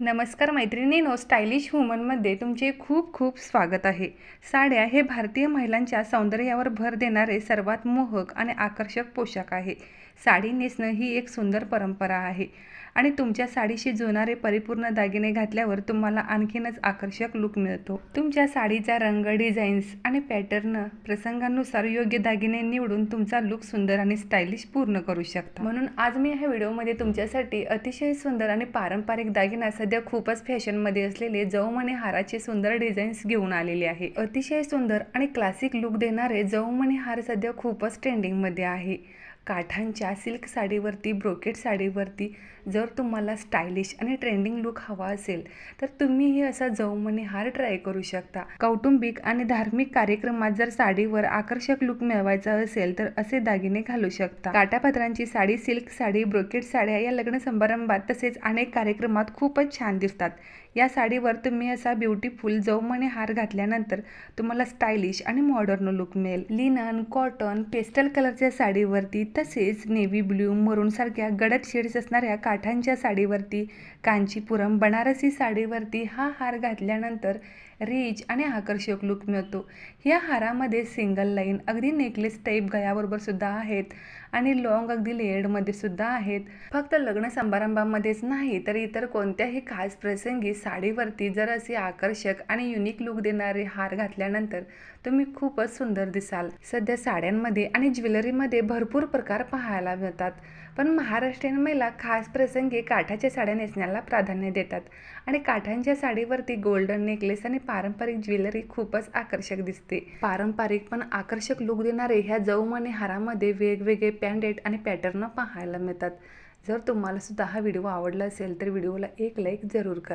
नमस्कार मैत्रिणीनो स्टायलिश वुमनमध्ये तुमचे खूप खूप स्वागत आहे. साड्या हे भारतीय महिलांच्या सौंदर्यावर भर देणारे सर्वात मोहक आणि आकर्षक पोशाख आहे. साडी नेसणं ही एक सुंदर परंपरा आहे आणि तुमच्या साडीशी जुनारे परिपूर्ण दागिने घातल्यावर तुम्हाला आणखीनच आकर्षक लुक मिळतो. तुमच्या साडीचा रंग डिझाईन्स आणि पॅटर्न प्रसंगानुसार योग्य दागिने निवडून तुमचा लुक सुंदर आणि स्टायलिश पूर्ण करू शकता. म्हणून आज मी ह्या व्हिडिओमध्ये तुमच्यासाठी अतिशय सुंदर आणि पारंपरिक दागिना सध्या खूपच फॅशनमध्ये असलेले जवमणी हाराचे सुंदर डिझाईन्स घेऊन आलेले आहे. अतिशय सुंदर आणि क्लासिक लुक देणारे जवमणी हार सध्या खूपच ट्रेंडिंगमध्ये आहे. काठांच्या सिल्क साडीवरती ब्रोकेट साडीवरती जर तुम्हाला स्टायलिश आणि ट्रेंडिंग लुक हवा असेल तर तुम्हीही असा जवमणी हार ट्राय करू शकता. कौटुंबिक आणि धार्मिक कार्यक्रमात जर साडीवर आकर्षक लुक मिळवायचा असेल तर असे दागिने घालू शकता. काटापत्रांची साडी सिल्क साडी ब्रोकेट साड्या या लग्न समारंभात तसेच अनेक कार्यक्रमात खूपच छान दिसतात. या साडीवर तुम्ही असा ब्युटिफुल जवमणी हार घातल्यानंतर तुम्हाला स्टायलिश आणि मॉडर्न लुक मिळेल. लिनन कॉटन पेस्टल कलरच्या साडीवरती तसेच नेव्ही ब्ल्यू मरूनसारख्या गडद शेड्स असणाऱ्या काठांच्या साडीवरती कांचीपुरम बनारसी साडीवरती हा हार घातल्यानंतर रिच आणि आकर्षक लुक मिळतो. या हारामध्ये सिंगल लाईन अगदी नेकलेस टाईप गळ्याबरोबर सुद्धा आहेत आणि लॉंग अगदी लेयर्डमध्ये सुद्धा आहेत. फक्त लग्न समारंभामध्येच नाही तर इतर कोणत्याही खास प्रसंगी साडीवरती जर असे आकर्षक आणि युनिक लुक देणारे हार घातल्यानंतर तुम्ही खूपच सुंदर दिसाल. सध्या साड्यांमध्ये आणि ज्वेलरीमध्ये भरपूर प्रकार पाहायला मिळतात. पण महाराष्ट्रीयन महिला खास प्रसंगी काठाच्या साड्या नेसण्याला प्राधान्य देतात. आणि काठांच्या साडीवरती गोल्डन नेकलेस आणि पारंपरिक ज्वेलरी खूपच आकर्षक दिसते. पारंपरिक पण आकर्षक लुक देणारे ह्या जवमणी हारामध्ये वेगवेगळे पॅन्डेट आणि पॅटर्न पाहायला मिळतात. जर तुम्हाला सुद्धा हा व्हिडिओ आवडला असेल तर व्हिडिओला एक लाईक जरूर करा.